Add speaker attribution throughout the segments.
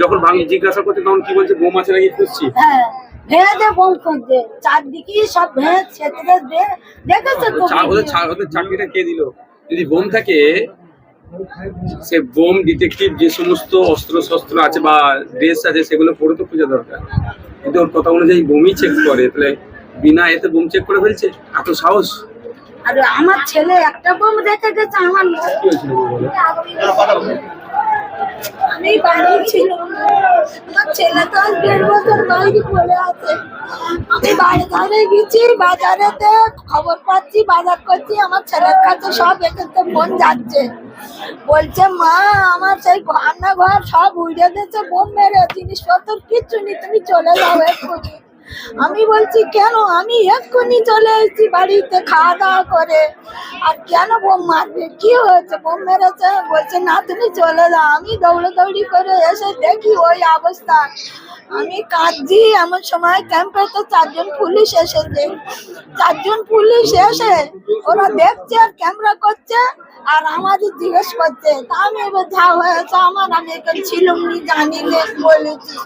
Speaker 1: যখন ভাঙ জিজ্ঞাসা করছে তখন কি বলছে বোম আছে নাকি খুঁজছি।
Speaker 2: হ্যাঁ ভেঙে বোম খুঁজছে। চারদিকে সব ভেঙে ছেঁচড়ে দিয়ে দেখেছ তো?
Speaker 1: ওদের ওদের চাকরিটা কে দিল? যদি বোম থাকে সে বোম ডিটেকটিভ যে সমস্ত অস্ত্র শস্ত্র আছে বা ড্রেস আছে সেগুলো পরে তো খোঁজা দরকার। কিন্তু ওর কথা অনুযায়ী বোমই চেক করে। তাহলে বিনা এতে বোম চেক করে ফেলছে? এত সাহস?
Speaker 2: আর আমার ছেলে একটা বোম রেখে গেছে আমার লোক
Speaker 1: কি হয়েছিল বলো?
Speaker 2: আমি বাড়ি ছিল আমার ছেলে তো আজ দেড় বছর বাইরে পড়ে আছে। আমি বাজারে গেছি, বাজারেতে খবর পাচ্ছি, বাজার করছি, আমার ছেলের কাছে সব এখানে ফোন যাচ্ছে। বলছে, মা, আমার সেই রান্নাঘর সব উড়ে দিয়েছে বোম মেরে জিনিসপত্র কিচ্ছু নেই, তুমি চলে যাও এক্ষুনি। আমি বলছি, কেন? আমি এক্ষুনি চলে এসেছি বাড়িতে খাওয়া দাওয়া করে। আর কেন বোম মারবে? কি হয়েছে? বোম মেরেছে? বলছে, না, তুমি চলে যাও। আমি দৌড়াদৌড়ি করে এসে দেখি ওই অবস্থা। আমি কাঁদছি। এমন সময় ক্যাম্পে তো চারজন পুলিশ এসেছে। চারজন পুলিশ এসে ওরা দেখছে আর ক্যামেরা করছে আর আমাদের জিজ্ঞেস করছে, তা আমি এবার যা হয়েছে আমার? আমি এখানে ছিলাম জানি বলেছি।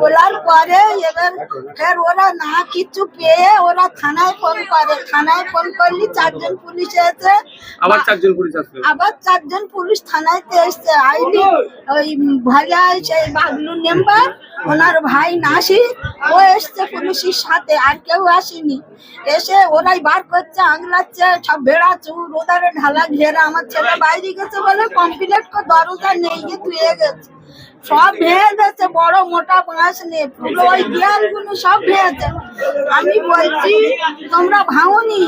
Speaker 2: বলার পরে এবার ফের ওরা না কিছু পেয়ে ওরা থানায় ফোন করে। থানায় ফোন করলি চারজন পুলিশ এসে
Speaker 1: আবার চারজন পুলিশ আসলো।
Speaker 2: আবার চারজন পুলিশ থানাতে এসছে। আইলি ওই ভাজা সেই বাগলু মেম্বার ওনার ভাই নাসি ও এসছে পুলিশের সাথে আর কেউ আসেনি। এসে ওরাই বার করছে আংলাচ্ছে সব বেড়া চুর ওদারে ঢালা ঘেরা। আমার ছেলে বাইরে গেছে বলে কমপ্লিট করে দরজা নেই গিয়ে ধুয়ে গেছে সব ভেঙে গেছে বড় মোটা বাঁশ নিয়ে ওই দেয়ালগুলো সব ভেঙেছে আমি বলছি, তোমরা ভাঙনি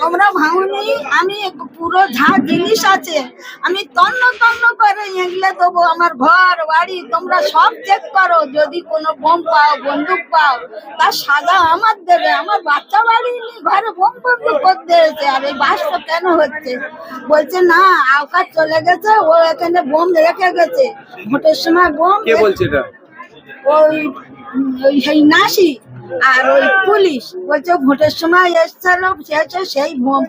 Speaker 2: তোমরা ভাঙনি, আমি পুরো যা জিনিস আছে, আমি তন্ন তন্ন করে এগলে দেবো আমার ঘর, বাড়ি, তোমরা সব চেক করো, যদি কোনো বোম পাও, বন্দুক পাও তার সাজা আমার দেবে। আমার বাচ্চা বাড়ি ঘরে বোম বন্দুক করতে হয়েছে আর এই বাসটা কেন হচ্ছে? বলছে, না, আওকার চলে গেছে, ও এখানে বোম রেখে গেছে। ভোটের সময় বোম
Speaker 1: কে বলছে এটা?
Speaker 2: ওই ওই সেই নাসি আর ওই পুলিশ বলছে, ভোটের সময় এসছিল সেছে সেই বোম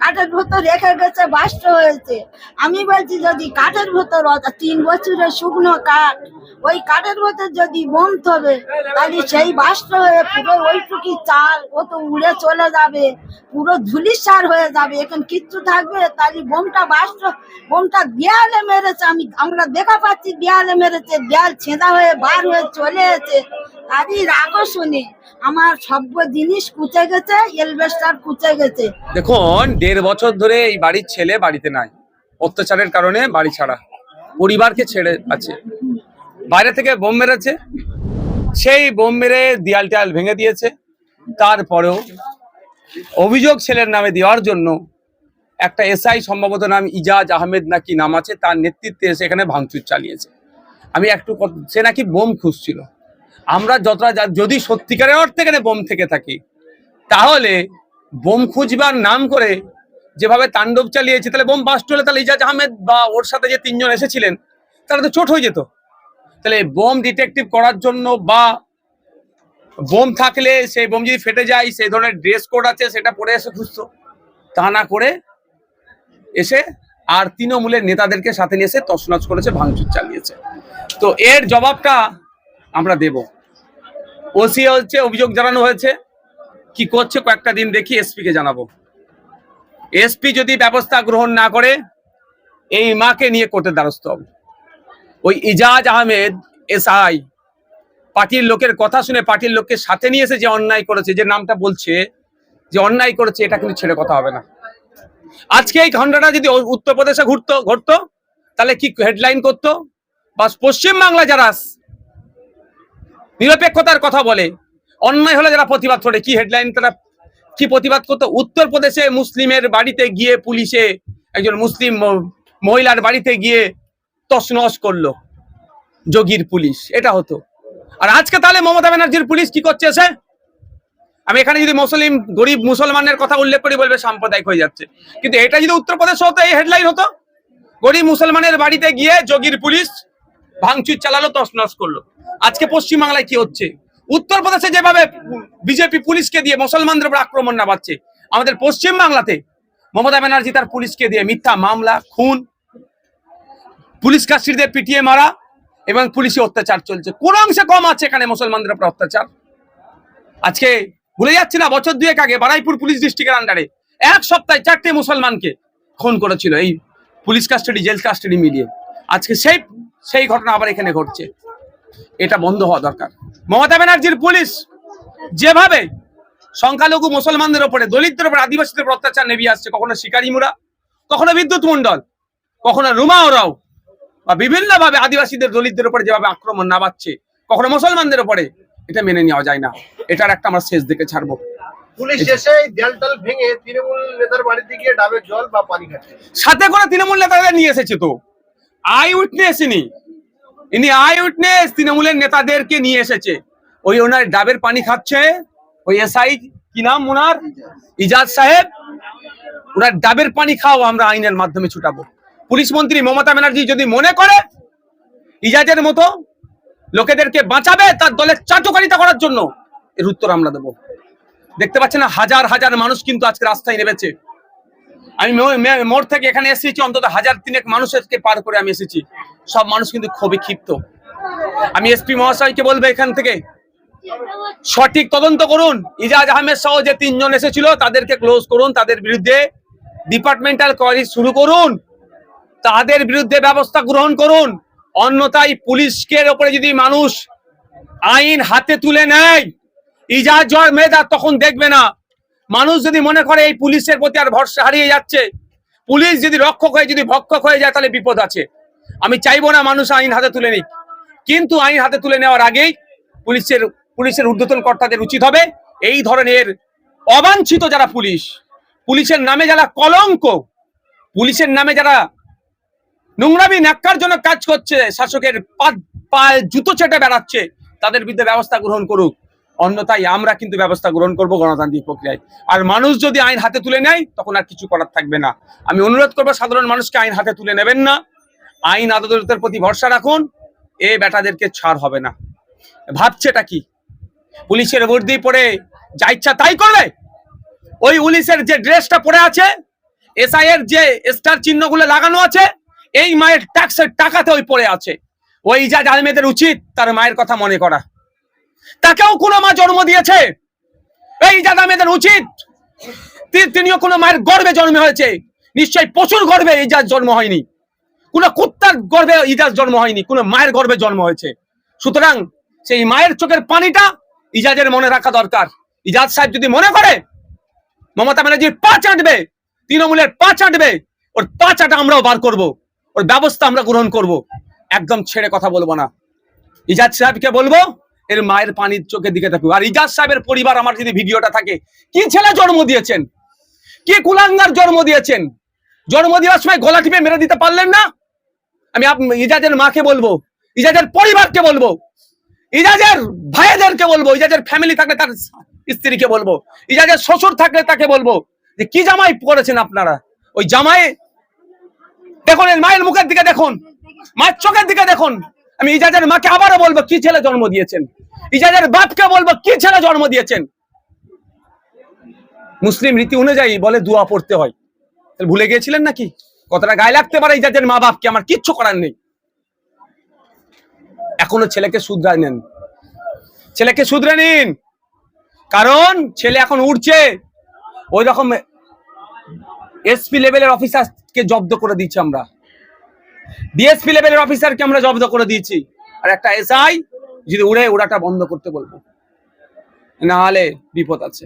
Speaker 2: কাঠের ভেতর রেখে গেছে বাস্ট হয়েছে। আমি বলছি, যদি কাঠের ভেতর তিন বছরের শুকনো কাঠ, ওই কাঠের ভেতর যদি বোম থবে, তাহলে সেই বাস্ট হয়ে পুরো ওইটুকি চাল, ও তো উড়ে চলে যাবে, পুরো ধুলিসার হয়ে যাবে, এখন কিচ্ছু থাকবে? তাহলে বোমটা বাস্ট বোমটা দেয়ালে মেরেছে, আমি, আমরা দেখা পাচ্ছি দেয়ালে মেরেছে, দেয়াল ছেঁদা হয়ে বার হয়ে চলে এসেছে। তারই রাগও শুনে আমার সব জিনিস কুচে গেছে, এলবেস্টার কুচে গেছে।
Speaker 1: দেখুন, দেড় বছর ধরে এই বাড়ির ছেলে বাড়িতে নাই। অত্যাচারের কারণে বাড়ি ছাড়া। পরিবারকে ছেড়ে আছে। বাইরে থেকে বোম মেরেছে। সেই বোম মেরে দেয়াল টেয়াল ভেঙে দিয়েছে। তারপরেও অভিযোগ ছেলের নামে দেওয়ার জন্য একটা এসআই, সম্ভবত নাম ইজাজ আহমেদ নাকি নাম আছে, তার নেতৃত্বে এসে এখানে ভাঙচুর চালিয়েছে। আমি একটু সে নাকি বোম খুঁজছিল। আমরা যতটা যদি সত্যিকারের অর্থে এখানে বোম থেকে থাকি, তাহলে বোম খুঁজবার নাম করে যেভাবে তাণ্ডব চালিয়েছে, তাহলে বোম বাস্ট হলে তাহলে ইজাজ আহমেদ বা ওর সাথে যে তিনজন এসেছিলেন, তারা তো চোট হয়ে যেত। তাহলে বোম ডিটেকটিভ করার জন্য বা বোম থাকলে সেই বোম যদি ফেটে যায়, সেই ধরনের ড্রেস কোড আছে, সেটা পরে এসে খুঁজতো। তা না করে এসে আর তৃণমূলের নেতাদেরকে সাথে নিয়ে এসে তছনছ করেছে, ভাঙচুর চালিয়েছে। তো এর জবাবটা আমরা দেব। ওসি হচ্ছে, অভিযোগ জানানো হয়েছে। কি করছে কয়েকটা দিন দেখি এসপি কে জানাব। এসপি যদি ব্যবস্থা গ্রহণ না করে, এই মাকে নিয়ে কোর্টের দ্বারস্থ হবে। ওই ইজাজ আহমেদ, এসআই, পার্টির লোকের কথা শুনে পার্টির লোককে সাথে নিয়ে এসে যে অন্যায় করেছে, যে নামটা বলছে, যে অন্যায় করেছে, এটা কিন্তু ছেড়ে কথা হবে না। আজকে এই ঘটনাটা যদি উত্তরপ্রদেশে ঘুরতো, ঘটতো, তাহলে কি হেডলাইন করতো? বা পশ্চিম বাংলা যারা নিরপেক্ষতার কথা বলে। অন্যায় হলে যারা প্রতিবাদ করে, কি হেডলাইন তারা কি প্রতিবাদ করতো? উত্তরপ্রদেশে মুসলিমের বাড়িতে গিয়ে পুলিশে একজন মুসলিম মহিলার বাড়িতে গিয়ে তছনছ করল যোগীর পুলিশ। এটা হতো। আর আজকে তাহলে মমতা ব্যানার্জির পুলিশ কি করছে সে? আমি এখানে যদি মুসলিম, গরিব, মুসলমানের কথা উল্লেখ করি বলবে সাম্প্রদায়িক হয়ে যাচ্ছে। কিন্তু এটা যদি উত্তরপ্রদেশ হতো, এই হেডলাইন হতো? গরিব, মুসলমানের বাড়িতে গিয়ে যোগীর পুলিশ ভাঙচুর চালালো, তছনছ করল। আজকে পশ্চিমবাংলায় কি হচ্ছে? উত্তরপ্রদেশে যেভাবে বিজেপি পুলিশকে দিয়ে মুসলমানদের উপর আক্রমণ নামাচ্ছে, আমাদের পশ্চিম বাংলাতে মমতা ব্যানার্জি তার পুলিশকে দিয়ে মিথ্যা মামলা, খুন, পুলিশ কাস্টডিতে পিটিয়ে মারা এবং পুলিশি অত্যাচার চলছে। কোন অংশে কম আছে এখানে মুসলমানদের উপর অত্যাচার? আজকে ভুলে যাচ্ছি না, বছর দুয়েক আগে বারাইপুর পুলিশ ডিস্ট্রিক্টের আন্ডারে এক সপ্তাহে চারটে মুসলমানকে খুন করেছিল এই পুলিশ কাস্টাডি, জেল কাস্টাডি মিলিয়ে। আজকে সেই সেই ঘটনা আবার এখানে ঘটছে। এটা বন্ধ হওয়া দরকার। মমতা ব্যানার্জির পুলিশ যেভাবে সংখ্যালঘু মুসলমানদের উপরে দলিতদের উপরে আদিবাসীদের উপর অত্যাচার নেমে আসছে কখনো শিকারি মুরা কখনো বিদ্যুৎ মন্ডল কখনো রুমা ওরাও বা বিভিন্ন ভাবে আদিবাসীদের দলিতদের উপরে যেভাবে আক্রমণ নামাচ্ছে কখনো মুসলমানদের উপরে এটা মেনে নেওয়া যায় না। এটার একটা আমরা শেষ দিকে ছাড়বো।
Speaker 3: পুলিশ এসে দেয়ালটাল ভেঙে তৃণমূল নেতার বাড়িতে গিয়ে ডাবের জল বা পানি খাচ্ছে।
Speaker 1: সাথে করে তৃণমূল নেতাদের নিয়ে এসেছে তো? আই উইটনেস ইনি আই উইটনেস তৃণমূলের নেতাদেরকে নিয়ে এসেছে। ওই ওনার ডাবের পানি খাচ্ছে। ওই এসআই, কি নাম ওনার? ইজাজ সাহেব। ওনার ডাবের পানি খাও আমরা আইনের মাধ্যমে ছুটাবো। পুলিশ মন্ত্রী মমতা ব্যানার্জি যদি মনে করে, ইজাজের মতো লোকেদেরকে বাঁচাবে তার দলের চাটুকারিতা করার জন্য, এর উত্তর আমরা দেবো। দেখতে পাচ্ছেন হাজার হাজার মানুষ কিন্তু আজকে রাস্তায় নেমেছে। আমি মোড় থেকে এখানে এসেছি, অন্তত হাজার তিনেক মানুষকে পার করে আমি এসেছি। সব মানুষ কিন্তু খুবই ক্ষিপ্ত। আমি এসপি মহাশয়কে বলব এখান থেকে, সঠিক তদন্ত করুন। ইজাজ আহমেদ সহ যে তিনজন এসেছিল, তাদেরকে ক্লোজ করুন, তাদের বিরুদ্ধে ডিপার্টমেন্টাল কোয়ারি শুরু করুন। তাদের বিরুদ্ধে ব্যবস্থা গ্রহণ করুন। অন্যথায় পুলিশকে ওপরে যদি মানুষ আইন হাতে তুলে নেয়, ইজাজ জয় মেধা তখন দেখবে না। মানুষ যদি মনে করে এই পুলিশের প্রতি আর ভরসা হারিয়ে যাচ্ছে, পুলিশ যদি রক্ষক হয়ে, যদি ভক্ষক হয়ে যায়, তাহলে বিপদ আছে। আমি চাইব না মানুষ আইন হাতে তুলে নিক। কিন্তু আইন হাতে তুলে নেওয়ার আগেই পুলিশের পুলিশের ঊর্ধ্বতন কর্তাদের উচিত হবে এই ধরনের অবাঞ্ছিত যারা পুলিশ, পুলিশের নামে যারা কলঙ্ক, পুলিশের নামে যারা নোংরামি ন্যাক্কার জন্য কাজ করছে, শাসকের পা- জুতো চেটে বেড়াচ্ছে, তাদের বিরুদ্ধে ব্যবস্থা গ্রহণ করুক। অন্যথায় আমরা কিন্তু ব্যবস্থা গ্রহণ করব গণতান্ত্রিক প্রক্রিয়ায়। আর মানুষ যদি আইন হাতে তুলে নেয়, তখন আর কিছু করার থাকবে না। আমি অনুরোধ করব, সাধারণ মানুষকে আইন হাতে তুলে নেবেন না। আইন আদালতের প্রতি ভরসা রাখুন। এ বেটাদেরকে ছাড় হবে না। ভাবছেটা কি? পুলিশের বর্দি পরে যা ইচ্ছা তাই করবে? ওই পুলিশের যে ড্রেসটা পরে আছে এসআই এর যে স্টার চিহ্নগুলো লাগানো আছে, এই মায়ের ট্যাক্সের টাকাতে ওই পড়ে আছে। ওই যা আহমেদের উচিত, তার মায়ের কথা মনে করা। তাকেও কোনো মা জন্ম দিয়েছে। এই জাদা মেয়েদের উচিত। তিনিও কোনো মায়ের গর্বে জন্ম হয়েছে। নিশ্চয়ই প্রচুর গর্বে ইজাজ জন্ম হয়নি। কোন কুত্তার গর্বে ইজাজ জন্ম হয়নি। কোন মায়ের গর্বে জন্ম হয়েছে। সুতরাং সেই মায়ের চোখের পানিটা ইজাজের মনে রাখা দরকার। ইজাজ সাহেব যদি মনে করে, মমতা ব্যানার্জির পা চাটবে, তৃণমূলের পা চাটবে, ওর পা চাটা আমরাও বার করব। ওর ব্যবস্থা আমরা গ্রহণ করব। একদম ছেড়ে কথা বলব না। ইজাজ সাহেবকে বলব এর মায়ের পানির চোখের দিকে থাকবে আর ইজাজ সাহেবের পরিবার আমার যদি ভিডিওটা থাকে, কি ছেলে জন্ম দিয়েছেন? কি কুলাঙ্গার জন্ম দিয়েছেন? জন্ম দেওয়ার সময় গলা টিপে মেরে দিতে পারলেন না? আমি ইজাজের মাকে বলব, ইজাজের পরিবারকে বলব, ইজাজের ভাইদেরকে বলব, ইজাজের ফ্যামিলি থাকলে তার স্ত্রীকে বলব, ইজাজের শ্বশুর থাকলে তাকে বলব যে, কি জামাই করেছেন আপনারা? ওই জামাই, দেখুন, এর মায়ের মুখের দিকে দেখুন, মায়ের চোখের দিকে দেখুন। আমি ইজাজের মাকে আবারও বলব, কি ছেলে জন্ম দিয়েছেন? ইজাজের বাপকে বলব, কি ছেলে জন্ম দিয়েছেন? মুসলিম রীতি অনুযায়ী বলে দোয়া পড়তে হয়। ভুলে গিয়েছিলেন নাকি? কতটা গায়ে লাগতে পারে ইজাজের মা বাপকে? আমার কিচ্ছু করার নেই। এখনও ছেলেকে শুধরায় নেন। ছেলেকে শুধরে নিন। কারণ ছেলে এখন উঠছে ওই রকম এসপি লেভেলের অফিসারকে জব্দ করে দিচ্ছি আমরা। ডিএসপি লেভেলের অফিসারকে আমরা জব্দ করে দিয়েছি। আর একটা এসআই যদি উড়ে, উড়াটা বন্ধ করতে বলব। নাহলে বিপদ আছে।